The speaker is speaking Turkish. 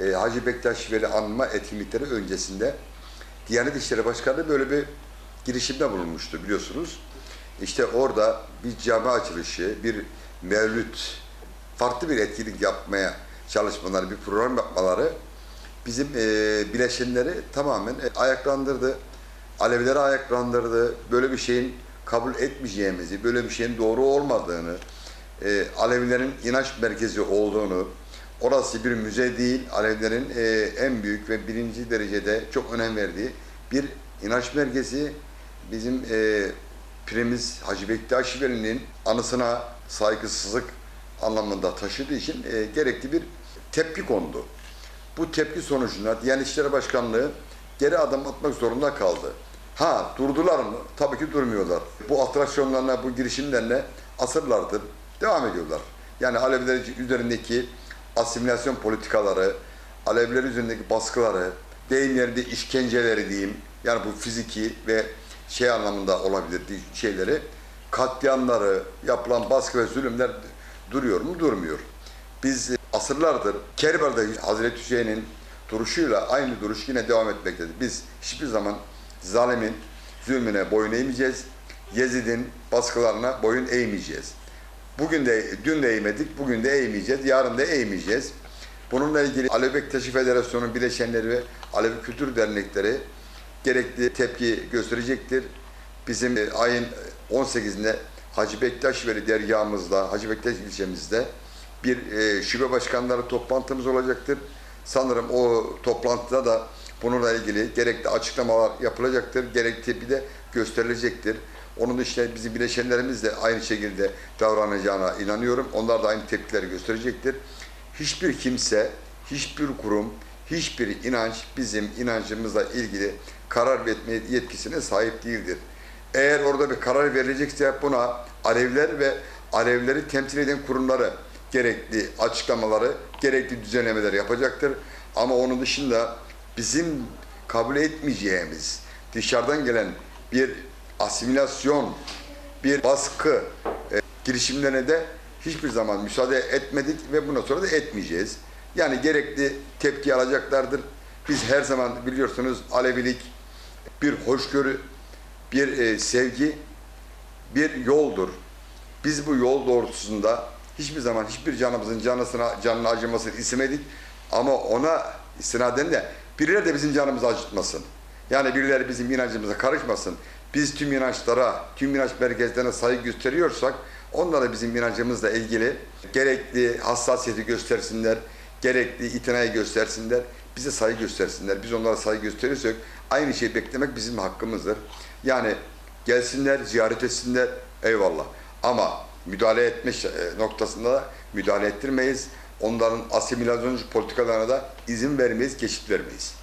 e, Hacı Bektaş Veli anma etkinlikleri öncesinde Diyanet İşleri Başkanlığı böyle bir girişimde bulunmuştu biliyorsunuz. İşte orada bir cami açılışı, bir mevlüt, farklı bir etkinlik yapmaya çalışmaları, bir program yapmaları bizim e, bileşenleri tamamen e, ayaklandırdı. Alevileri ayaklandırdı. Böyle bir şeyin kabul etmeyeceğimizi, böyle bir şeyin doğru olmadığını, e, Alevilerin inanç merkezi olduğunu, orası bir müze değil, Alevilerin e, en büyük ve birinci derecede çok önem verdiği bir inanç merkezi. Bizim e, pirimiz Hacı Bektaş Veli'nin anısına saygısızlık anlamında taşıdığı için e, gerekli bir tepki kondu. Bu tepki sonucunda Diyanet İşleri Başkanlığı geri adım atmak zorunda kaldı. Ha durdular mı? Tabii ki durmuyorlar. Bu atraksiyonlarına, bu girişimlerine asırlardır devam ediyorlar. Yani Aleviler üzerindeki asimilasyon politikaları, Aleviler üzerindeki baskıları, deyim yerinde işkenceleri diyeyim. Yani bu fiziki ve şey anlamında olabilir şeyleri, katliamları, yapılan baskı ve zulümler duruyor mu? Durmuyor. Biz asırlardır Kerbela'da Hazreti Hüseyin'in duruşuyla aynı duruş yine devam etmektedir. Biz hiçbir zaman zalimin zulmüne boyun eğmeyeceğiz. Yezid'in baskılarına boyun eğmeyeceğiz. Bugün de, dün de eğmedik, bugün de eğmeyeceğiz, yarın da eğmeyeceğiz. Bununla ilgili Alevi Bektaşi Federasyonu'nun bileşenleri ve Alevi Kültür Dernekleri gerekli tepki gösterecektir. Bizim e, ayın 18'inde Hacı Bektaş Veli dergahımızda, Hacı Bektaş ilçemizde bir e, şube başkanları toplantımız olacaktır. Sanırım o toplantıda da bununla ilgili gerekli açıklamalar yapılacaktır, gerekli tepki de gösterilecektir. Onun dışında bizim bileşenlerimiz de aynı şekilde davranacağına inanıyorum. Onlar da aynı tepkileri gösterecektir. Hiçbir kimse, hiçbir kurum, hiçbir inanç bizim inancımızla ilgili karar verme yetkisine sahip değildir. Eğer orada bir karar verilecekse buna Alevler ve Alevleri temsil eden kurumları gerekli açıklamaları, gerekli düzenlemeler yapacaktır. Ama onun dışında bizim kabul etmeyeceğimiz dışarıdan gelen bir asimilasyon, bir baskı e, girişimlerine de hiçbir zaman müsaade etmedik ve bundan sonra da etmeyeceğiz. Yani gerekli tepki alacaklardır. Biz her zaman biliyorsunuz Alevilik bir hoşgörü, bir e, sevgi, bir yoldur. Biz bu yol doğrultusunda hiçbir zaman hiçbir canımızın canısına, canına acımasını istemedik. Ama ona istinaden de birileri de bizim canımızı acıtmasın. Yani birileri bizim inancımıza karışmasın. Biz tüm inançlara, tüm inanç merkezlerine saygı gösteriyorsak onlara bizim inancımızla ilgili gerekli hassasiyeti göstersinler, gerekli itinayı göstersinler, bize saygı göstersinler. Biz onlara saygı gösterirsek aynı şeyi beklemek bizim hakkımızdır. Yani gelsinler, ziyaret etsinler, eyvallah. Ama müdahale etme e, noktasında da müdahale ettirmeyiz. Onların asimilasyon politikalarına da izin vermeyiz, geçit vermeyiz.